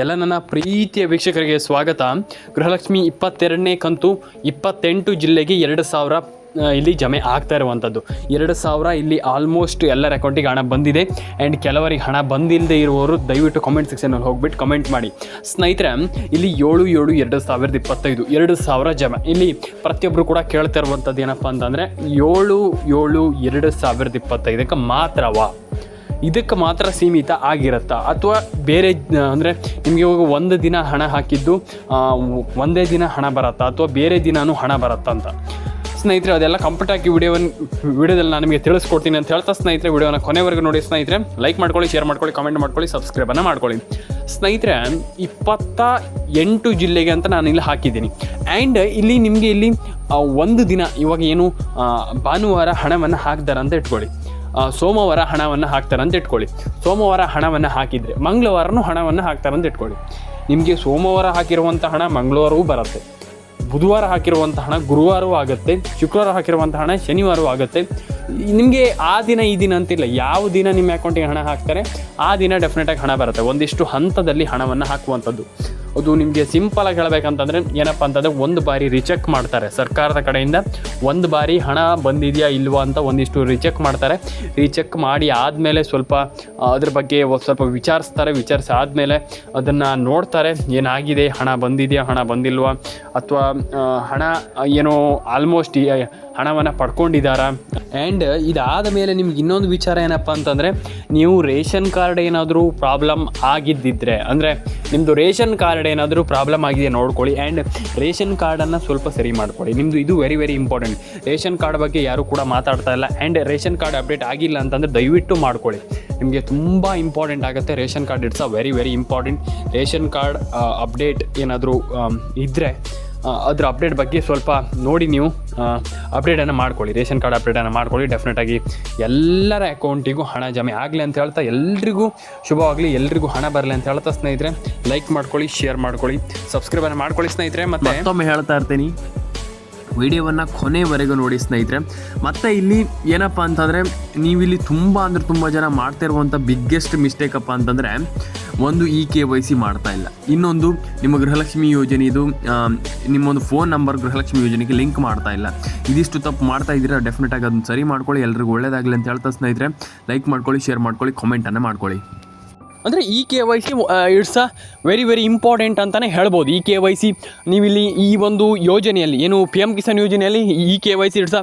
ಎಲ್ಲ ನನ್ನ ಪ್ರೀತಿಯ ವೀಕ್ಷಕರಿಗೆ ಸ್ವಾಗತ. ಗೃಹಲಕ್ಷ್ಮಿ ಇಪ್ಪತ್ತೆರಡನೇ ಕಂತು ಇಪ್ಪತ್ತೆಂಟು ಜಿಲ್ಲೆಗೆ ಎರಡು ಸಾವಿರ ಇಲ್ಲಿ ಜಮೆ ಆಗ್ತಾ ಇರುವಂಥದ್ದು ಎರಡು ಸಾವಿರ ಇಲ್ಲಿ ಆಲ್ಮೋಸ್ಟ್ ಎಲ್ಲರ ಅಕೌಂಟಿಗೆ ಹಣ ಬಂದಿದೆ. ಆ್ಯಂಡ್ ಕೆಲವರಿಗೆ ಹಣ ಬಂದಿಲ್ಲದೆ ಇರುವವರು ದಯವಿಟ್ಟು ಕಾಮೆಂಟ್ ಸೆಕ್ಷನಲ್ಲಿ ಹೋಗ್ಬಿಟ್ಟು ಕಮೆಂಟ್ ಮಾಡಿ. ಸ್ನೇಹಿತರೆ, ಇಲ್ಲಿ ಏಳು ಏಳು ಎರಡು ಸಾವಿರದ ಇಪ್ಪತ್ತೈದು, ಎರಡು ಸಾವಿರ ಜಮೆ. ಇಲ್ಲಿ ಪ್ರತಿಯೊಬ್ಬರು ಕೂಡ ಕೇಳ್ತಾ ಇರುವಂಥದ್ದು ಏನಪ್ಪ ಅಂತಂದರೆ ಏಳು ಏಳು ಎರಡು ಸಾವಿರದ ಇಪ್ಪತ್ತೈದಕ್ಕೆ ಮಾತ್ರವಾ? ಇದಕ್ಕೆ ಮಾತ್ರ ಸೀಮಿತ ಆಗಿರುತ್ತಾ? ಅಥವಾ ಬೇರೆ, ಅಂದರೆ ನಿಮಗೆ ಇವಾಗ ಒಂದು ದಿನ ಹಣ ಹಾಕಿದ್ದು ಒಂದೇ ದಿನ ಹಣ ಬರುತ್ತಾ? ಅಥವಾ ಬೇರೆ ದಿನವೂ ಹಣ ಬರುತ್ತಾ ಅಂತ? ಸ್ನೇಹಿತರೆ, ಅದೆಲ್ಲ ಕಂಪ್ಲೀಟ್ ಆಗಿ ವಿಡಿಯೋವನ್ನು ವಿಡಿಯೋದಲ್ಲಿ ನಾನು ನಿಮಗೆ ತಿಳಿಸ್ಕೊಡ್ತೀನಿ ಅಂತ ಹೇಳ್ತಾ ಸ್ನೇಹಿತರೆ, ವಿಡಿಯೋನ ಕೊನೆವರೆಗೂ ನೋಡಿ ಸ್ನೇಹಿತರೆ. ಲೈಕ್ ಮಾಡ್ಕೊಳ್ಳಿ ಶೇರ್ ಮಾಡ್ಕೊಳ್ಳಿ ಕಮೆಂಟ್ ಮಾಡ್ಕೊಳ್ಳಿ ಸಬ್ಸ್ಕ್ರೈಬನ್ನು ಮಾಡ್ಕೊಳ್ಳಿ. ಸ್ನೇಹಿತರೆ, ಇಪ್ಪತ್ತ ಎಂಟು ಜಿಲ್ಲೆಗೆ ಅಂತ ನಾನು ಇಲ್ಲಿ ಹಾಕಿದ್ದೀನಿ. ಆ್ಯಂಡ್ ಇಲ್ಲಿ ನಿಮಗೆ ಇಲ್ಲಿ ಒಂದು ದಿನ ಇವಾಗ ಏನು ಭಾನುವಾರ ಹಣವನ್ನು ಹಾಕ್ದಾರ ಅಂತ ಇಟ್ಕೊಳ್ಳಿ. ಸೋಮವಾರ ಹಣವನ್ನು ಹಾಕ್ತಾರೆ ಅಂತ ಇಟ್ಕೊಳ್ಳಿ. ಸೋಮವಾರ ಹಣವನ್ನು ಹಾಕಿದರೆ ಮಂಗಳವಾರನೂ ಹಣವನ್ನು ಹಾಕ್ತಾರೆ ಅಂತ ಇಟ್ಕೊಳ್ಳಿ. ನಿಮಗೆ ಸೋಮವಾರ ಹಾಕಿರುವಂಥ ಹಣ ಮಂಗಳವಾರವೂ ಬರುತ್ತೆ. ಬುಧವಾರ ಹಾಕಿರುವಂಥ ಹಣ ಗುರುವಾರವೂ ಆಗುತ್ತೆ. ಶುಕ್ರವಾರ ಹಾಕಿರುವಂಥ ಹಣ ಶನಿವಾರವೂ ಆಗುತ್ತೆ. ನಿಮಗೆ ಆ ದಿನ ಈ ದಿನ ಅಂತಿಲ್ಲ. ಯಾವ ದಿನ ನಿಮ್ಮ ಅಕೌಂಟಿಗೆ ಹಣ ಹಾಕ್ತಾರೆ, ಆ ದಿನ ಡೆಫಿನೆಟಾಗಿ ಹಣ ಬರುತ್ತೆ. ಒಂದಿಷ್ಟು ಹಂತದಲ್ಲಿ ಹಣವನ್ನು ಹಾಕುವಂಥದ್ದು. ಅದು ನಿಮಗೆ ಸಿಂಪಲಾಗಿ ಹೇಳಬೇಕಂತಂದರೆ ಏನಪ್ಪ ಅಂತಂದರೆ ಒಂದು ಬಾರಿ ರಿಚೆಕ್ ಮಾಡ್ತಾರೆ. ಸರ್ಕಾರದ ಕಡೆಯಿಂದ ಒಂದು ಬಾರಿ ಹಣ ಬಂದಿದೆಯಾ ಇಲ್ವಾ ಅಂತ ಒಂದಿಷ್ಟು ರಿಚೆಕ್ ಮಾಡ್ತಾರೆ. ರಿಚೆಕ್ ಮಾಡಿ ಆದಮೇಲೆ ಸ್ವಲ್ಪ ಅದ್ರ ಬಗ್ಗೆ ಸ್ವಲ್ಪ ವಿಚಾರಿಸ್ತಾರೆ. ವಿಚಾರಿಸಿ ಆದಮೇಲೆ ಅದನ್ನು ನೋಡ್ತಾರೆ. ಏನಾಗಿದೆ? ಹಣ ಬಂದಿದೆಯಾ? ಹಣ ಬಂದಿಲ್ವಾ? ಅಥವಾ ಹಣ ಏನೋ ಆಲ್ಮೋಸ್ಟ್ ಹಣವನ್ನು ಪಡ್ಕೊಂಡಿದ್ದಾರಾ ಆ್ಯಂಡ್ ಇದಾದ ಮೇಲೆ ನಿಮ್ಗೆ ಇನ್ನೊಂದು ವಿಚಾರ ಏನಪ್ಪ ಅಂತಂದರೆ, ನೀವು ರೇಷನ್ ಕಾರ್ಡ್ ಏನಾದರೂ ಪ್ರಾಬ್ಲಮ್ ಆಗಿದ್ದಿದ್ರೆ, ಅಂದರೆ ನಿಮ್ಮದು ರೇಷನ್ ಕಾರ್ಡ್ ಏನಾದರೂ ಪ್ರಾಬ್ಲಮ್ ಆಗಿದೆ ನೋಡ್ಕೊಳ್ಳಿ ಆ್ಯಂಡ್ ರೇಷನ್ ಕಾರ್ಡನ್ನು ಸ್ವಲ್ಪ ಸರಿ ಮಾಡ್ಕೊಳ್ಳಿ. ನಿಮ್ಮದು ಇದು very very important ration card ಬಗ್ಗೆ ಯಾರೂ ಕೂಡ ಮಾತಾಡ್ತಾ ಇಲ್ಲ. ಆ್ಯಂಡ್ ರೇಷನ್ ಕಾರ್ಡ್ ಅಪ್ಡೇಟ್ ಆಗಿಲ್ಲ ಅಂತಂದರೆ ದಯವಿಟ್ಟು ಮಾಡ್ಕೊಳ್ಳಿ. ನಿಮಗೆ ತುಂಬ ಇಂಪಾರ್ಟೆಂಟ್ ಆಗುತ್ತೆ. Ration card it's a very very important ration card update ಏನಾದರೂ ಇದ್ದರೆ ಅದ್ರ ಅಪ್ಡೇಟ್ ಬಗ್ಗೆ ಸ್ವಲ್ಪ ನೋಡಿ ನೀವು. ಅಪ್ಡೇಟನ್ನು ಮಾಡ್ಕೊಳ್ಳಿ. ರೇಷನ್ ಕಾರ್ಡ್ ಅಪ್ಡೇಟನ್ನು ಮಾಡ್ಕೊಳ್ಳಿ. ಡೆಫಿನೆಟಾಗಿ ಎಲ್ಲರ ಅಕೌಂಟಿಗೂ ಹಣ ಜಮೆ ಆಗಲಿ ಅಂತ ಹೇಳ್ತಾ ಎಲ್ರಿಗೂ ಶುಭವಾಗಲಿ. ಎಲ್ರಿಗೂ ಹಣ ಬರಲಿ ಅಂತ ಹೇಳ್ತಾ ಸ್ನೇಹಿತರೆ ಲೈಕ್ ಮಾಡ್ಕೊಳ್ಳಿ ಶೇರ್ ಮಾಡ್ಕೊಳ್ಳಿ ಸಬ್ಸ್ಕ್ರೈಬನ್ನು ಮಾಡ್ಕೊಳ್ಳಿ ಸ್ನೇಹಿತರೆ. ಮತ್ತೆ ಹೇಳ್ತಾ ಇರ್ತೀನಿ. ವಿಡಿಯೋವನ್ನು ಕೊನೆವರೆಗೂ ನೋಡಿ ಸ್ನೇಹಿತರೆ. ಮತ್ತು ಇಲ್ಲಿ ಏನಪ್ಪ ಅಂತಂದರೆ, ನೀವಿಲ್ಲಿ ತುಂಬ ಅಂದರೆ ತುಂಬ ಜನ ಮಾಡ್ತಾ ಇರುವಂಥ ಬಿಗ್ಗೆಸ್ಟ್ ಅಪ್ಪ ಅಂತಂದರೆ, ಒಂದು ಇ ಕೆ ವೈ ಸಿ ಮಾಡ್ತಾ ಇಲ್ಲ. ಇನ್ನೊಂದು ನಿಮ್ಮ ಗೃಹಲಕ್ಷ್ಮಿ ಯೋಜನೆ ಇದು ನಿಮ್ಮೊಂದು ಫೋನ್ ನಂಬರ್ ಗೃಹಲಕ್ಷ್ಮಿ ಯೋಜನೆಗೆ ಲಿಂಕ್ ಮಾಡ್ತಾ ಇಲ್ಲ. ಇದಿಷ್ಟು ತಪ್ಪು ಮಾಡ್ತಾ ಇದ್ದೀರಾ ಡೆಫಿನೆಟಾಗಿ ಅದನ್ನು ಸರಿ ಮಾಡ್ಕೊಳ್ಳಿ, ಎಲ್ರಿಗೂ ಒಳ್ಳೇದಾಗಲಿ ಅಂತ ಹೇಳ್ತಾ ಸ್ನೇಹಿತರೆ. ಲೈಕ್ ಮಾಡ್ಕೊಳ್ಳಿ ಶೇರ್ ಮಾಡ್ಕೊಳ್ಳಿ ಕಮೆಂಟನ್ನು ಮಾಡ್ಕೊಳ್ಳಿ. ಅಂದರೆ E K Y C it's a very very important ಅಂತಲೇ ಹೇಳ್ಬೋದು. ಈ ಕೆ ವೈ ಸಿ, ನೀವಿಲ್ಲಿ ಈ ಒಂದು ಯೋಜನೆಯಲ್ಲಿ, ಏನು ಪಿ ಎಂ ಕಿಸಾನ್ ಯೋಜನೆಯಲ್ಲಿ E K Y C it's a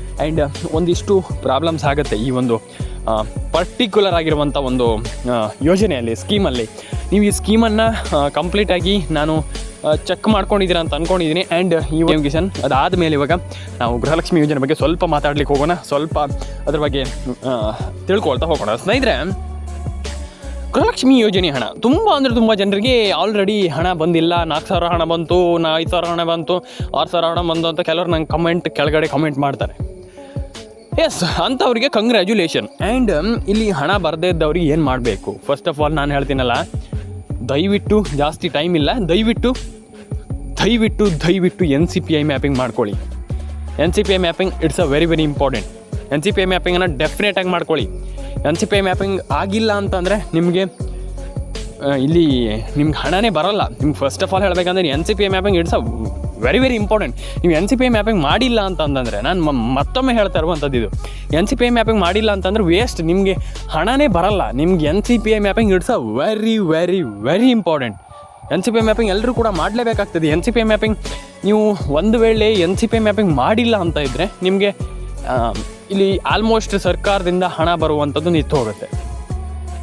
and ಒಂದಿಷ್ಟು ಪ್ರಾಬ್ಲಮ್ಸ್ ಆಗುತ್ತೆ ಈ ಒಂದು ಪರ್ಟಿಕ್ಯುಲರ್ ಆಗಿರುವಂಥ ಒಂದು ಯೋಜನೆಯಲ್ಲಿ ಸ್ಕೀಮಲ್ಲಿ ನೀವು ಈ ಸ್ಕೀಮನ್ನು ಕಂಪ್ಲೀಟಾಗಿ ನಾನು ಚೆಕ್ ಮಾಡ್ಕೊಂಡಿದ್ದೀರಾ ಅಂತ ಅಂದ್ಕೊಂಡಿದ್ದೀನಿ ಆ್ಯಂಡ್ ಈ ಒಂದು ಕಿಶನ್ ಅದಾದಮೇಲೆ ಇವಾಗ ನಾವು ಗೃಹಲಕ್ಷ್ಮಿ ಯೋಜನೆ ಬಗ್ಗೆ ಸ್ವಲ್ಪ ಮಾತಾಡ್ಲಿಕ್ಕೆ ಹೋಗೋಣ. ಸ್ವಲ್ಪ ಅದ್ರ ಬಗ್ಗೆ ತಿಳ್ಕೊಳ್ತಾ ಹೋಗೋಣ. ಸ್ನೇಹಿತರೆ, ಗೃಹಲಕ್ಷ್ಮಿ ಯೋಜನೆ ಹಣ. ತುಂಬ ಅಂದರೆ ತುಂಬ ಜನರಿಗೆ ಆಲ್ರೆಡಿ ಹಣ ಬಂದಿಲ್ಲ. ನಾಲ್ಕು ಸಾವಿರ ಹಣ ಬಂತು ನಾ ಐದು ಸಾವಿರ ಹಣ ಬಂತು, ಆರು ಸಾವಿರ ಹಣ ಬಂತು ಅಂತ ಕೆಲವರು ನಂಗೆ ಕಮೆಂಟ್ ಕೆಳಗಡೆ ಕಮೆಂಟ್ ಮಾಡ್ತಾರೆ. ಎಸ್ ಅಂಥವ್ರಿಗೆ ಕಂಗ್ರ್ಯಾಚುಲೇಷನ್ ಆ್ಯಂಡ್ ಇಲ್ಲಿ ಹಣ ಬರದೇ ಇದ್ದವ್ರಿಗೆ ಏನು ಮಾಡಬೇಕು? ಫಸ್ಟ್ ಆಫ್ ಆಲ್ ನಾನು ಹೇಳ್ತೀನಲ್ಲ, ದಯವಿಟ್ಟು ಜಾಸ್ತಿ ಟೈಮ್ ಇಲ್ಲ. ದಯವಿಟ್ಟು ದಯವಿಟ್ಟು ದಯವಿಟ್ಟು N C P I mapping ಮಾಡ್ಕೊಳ್ಳಿ. N C P I mapping it's a very very important N C P I ಮ್ಯಾಪಿಂಗನ್ನು ಡೆಫಿನೆಟಾಗಿ ಮಾಡ್ಕೊಳ್ಳಿ. N C P I mapping ಆಗಿಲ್ಲ ಅಂತಂದರೆ ನಿಮಗೆ ಇಲ್ಲಿ ನಿಮ್ಗೆ ಹಣನೇ ಬರಲ್ಲ. ನಿಮ್ಗೆ ಫಸ್ಟ್ ಆಫ್ ಆಲ್ ಹೇಳಬೇಕಂದ್ರೆ N C P I mapping it's a very very important ನೀವು N C P I mapping ಮಾಡಿಲ್ಲ ಅಂತಂದರೆ ನಾನು ಮತ್ತೊಮ್ಮೆ ಹೇಳ್ತಾ ಇರುವಂಥದ್ದು ಇದು. N C P I mapping ಮಾಡಿಲ್ಲ ಅಂತಂದ್ರೆ ವೇಸ್ಟ್ ನಿಮಗೆ ಹಣನೇ ಬರಲ್ಲ. ನಿಮ್ಗೆ N C P I mapping it's a very very very important N C P mapping ಎಲ್ಲರೂ ಕೂಡ ಮಾಡಲೇಬೇಕಾಗ್ತದೆ. ಎನ್ ಸಿ ಪಿ ಮ್ಯಾಪಿಂಗ್ ನೀವು ಒಂದು ವೇಳೆ ಎನ್ ಸಿ ಪಿ ಮ್ಯಾಪಿಂಗ್ ಮಾಡಿಲ್ಲ ಅಂತ ಇದ್ದರೆ ನಿಮಗೆ ಇಲ್ಲಿ ಆಲ್ಮೋಸ್ಟ್ ಸರ್ಕಾರದಿಂದ ಹಣ ಬರುವಂಥದ್ದು ನಿಂತು ಹೋಗುತ್ತೆ